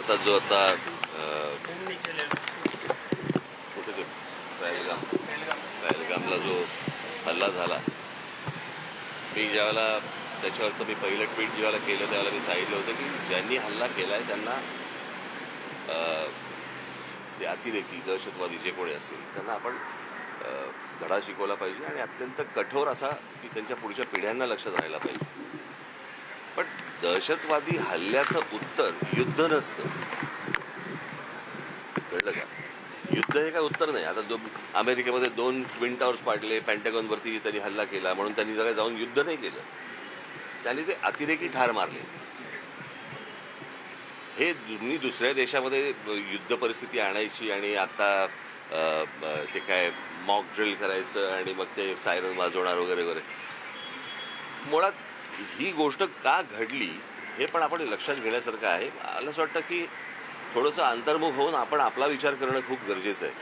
भारतात जो आता कुठे पहलगाम पहलगामला जो हल्ला झाला. मी ज्यावेळेला त्याच्यावरचं मी पहिलं ट्विट ज्यावेळेला केलं त्यावेळेला मी सांगितलं होतं की ज्यांनी हल्ला केला आहे त्यांना ते अतिरेकी दहशतवादी जे कोणी असेल त्यांना आपण धडा शिकवला पाहिजे आणि अत्यंत कठोर असा की त्यांच्या पुढच्या पिढ्यांना लक्षात राहायला पाहिजे. पण दहशतवादी हल्ल्याचं उत्तर युद्ध नसतं. कळलं का? युद्ध हे काय उत्तर नाही. आता दो अमेरिकेमध्ये दोन ट्विन टावर्स पाडले पॅन्टॅगॉनवरती त्यांनी हल्ला केला म्हणून त्यांनी जगा जाऊन युद्ध नाही केलं. त्यांनी ते अतिरेकी ठार मारले. हे मी दुसऱ्या देशामध्ये युद्ध परिस्थिती आणायची आणि आता ते काय मॉक ड्रिल करायचं आणि मग ते सायरन वाजवणार वगैरे वगैरे. मुळात ही गोष्ट का घडली हे पण आपण लक्षात घेण्यासारखं आहे. मला असं वाटतं की थोडंसं अंतर्मुख होऊन आपण आपला विचार करणं खूप गरजेचं आहे.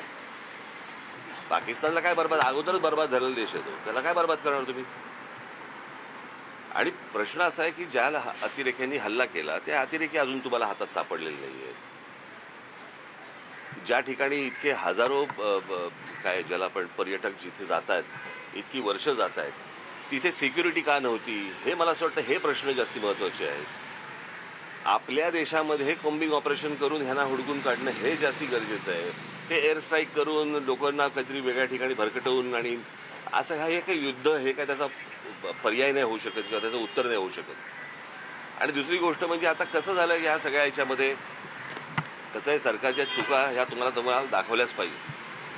पाकिस्तानला काय बरबाद अगोदरच बरबाद झालेला देश आहे तो. त्याला काय बरबाद करणार तुम्ही? आणि प्रश्न असा आहे की ज्या अतिरेक्यांनी हल्ला केला त्या अतिरेकी अजून तुम्हाला हातात सापडलेले नाही आहेत ज्या ठिकाणी इतके हजारो काय ज्याला आपण पर्यटक जिथे जात आहेत इतकी वर्ष जात आहेत तिथे सिक्युरिटी का नव्हती? हे मला असं वाटतं हे प्रश्न जास्ती महत्त्वाचे आहेत. आपल्या देशामध्ये कोम्बिंग ऑपरेशन करून ह्यांना हुडकून काढणं हे जास्ती गरजेचं आहे. ते एअर स्ट्राईक करून लोकांना काहीतरी वेगळ्या ठिकाणी भरकटवून आणि असं हा हे काही युद्ध हे काय त्याचा प- पर्याय नाही होऊ शकत किंवा त्याचं उत्तर नाही होऊ शकत. आणि दुसरी गोष्ट म्हणजे आता कसं झालं ह्या सगळ्या ह्याच्यामध्ये कसं आहे सरकारच्या चुका ह्या तुम्हाला तुम्हाला दाखवल्याच पाहिजे.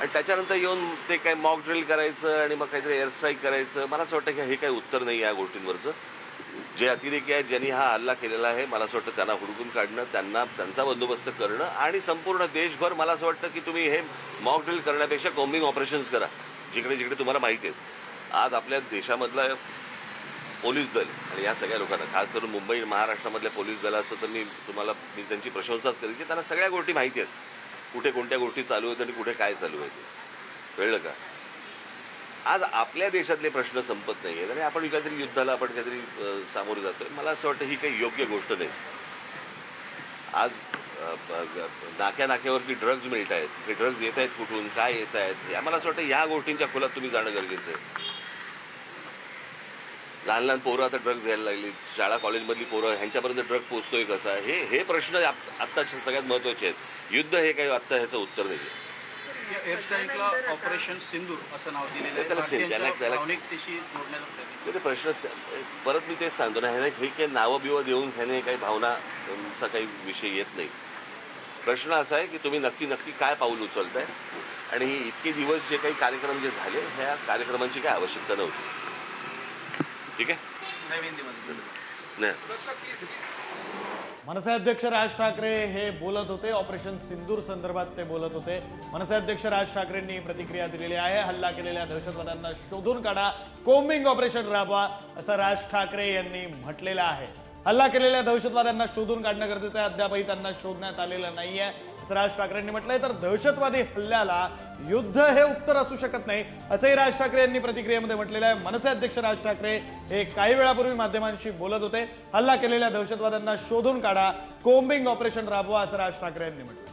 आणि त्याच्यानंतर येऊन ते काय मॉक ड्रिल करायचं आणि मग काहीतरी एअरस्ट्राईक करायचं. मला असं वाटतं की हे काही उत्तर नाही या गोष्टींवरचं. जे अतिरेकी आहेत ज्यांनी हा हल्ला केलेला आहे मला असं वाटतं त्यांना हुडकून काढणं त्यांना त्यांचा बंदोबस्त करणं आणि संपूर्ण देशभर मला असं वाटतं की तुम्ही हे मॉक ड्रिल करण्यापेक्षा कॉम्बिंग ऑपरेशन्स करा. जिकडे जिकडे तुम्हाला माहिती आहेत आज आपल्या देशामधलं पोलीस दल आणि या सगळ्या लोकांना खास करून मुंबई महाराष्ट्रामधल्या पोलीस दलाचं तर मी तुम्हाला मी त्यांची प्रशंसाच करेन की त्यांना सगळ्या गोष्टी माहिती आहेत. कुठे कोणत्या गोष्टी चालू आहेत आणि कुठे काय चालू आहे ते कळलं का? आज आपल्या देशातले प्रश्न संपत नाही आहेत आणि आपण काहीतरी युद्धाला आपण काहीतरी सामोरे जातोय. मला असं वाटतं ही काही योग्य गोष्ट नाही. आज नाक्या नाक्यावरती ड्रग्ज मिळत आहेत हे ड्रग्ज येत आहेत कुठून? काय येत आहेत हे मला असं वाटतं या गोष्टींच्या खोलात तुम्ही जाणं गरजेचं आहे. लहान लहान पोरं आता ड्रग्ज घ्यायला लागली शाळा कॉलेजमधली पोरं ह्यांच्यापर्यंत ड्रग पोचतोय कसा हे हे प्रश्न आत्ता सगळ्यात महत्त्वाचे आहेत. युद्ध हे काही आत्ता ह्याचं उत्तर नाही ऑपरेशन सिंदूर असं नाव दिलेलं प्रश्न परत मी तेच सांगतो ना ह्याने हे काही नावं बिवं देऊन ह्याने काही भावनाचा काही विषय येत नाही. प्रश्न असा आहे की तुम्ही नक्की नक्की काय पाऊल उचलताय? आणि हे इतके दिवस जे काही कार्यक्रम जे झाले ह्या कार्यक्रमांची काय आवश्यकता नव्हती. ठीक आहे? नवीन हिंदीमध्ये नाही मनसे अध्यक्ष राज ठाकरे हे बोलत होते. ऑपरेशन सिंदूर संदर्भात ते बोलत होते. मनसे अध्यक्ष राज ठाकरेंनी प्रतिक्रिया दिलेली आहे. हल्ला केलेल्या दहशतवाद्यांना शोधून काढा. कोम्बिंग ऑपरेशन राबवा असं राज ठाकरे यांनी म्हटलेलं आहे. हल्ला केलेल्या दहशतवाद्यांना शोधून काढणं गरजेचं आहे. अद्यापही त्यांना शोधण्यात आलेलं नाहीये. असं राज ठाकरेंनी म्हटलंय तर दहशतवादी हल्ल्याला युद्ध हे उत्तर असू शकत नाही असंही राज ठाकरे यांनी प्रतिक्रियेमध्ये म्हटलेलं आहे. मनसे अध्यक्ष राज ठाकरे हे काही वेळापूर्वी माध्यमांशी बोलत होते. हल्ला केलेल्या दहशतवाद्यांना शोधून काढा. कोम्बिंग ऑपरेशन राबवा असं राज ठाकरे यांनी म्हटलं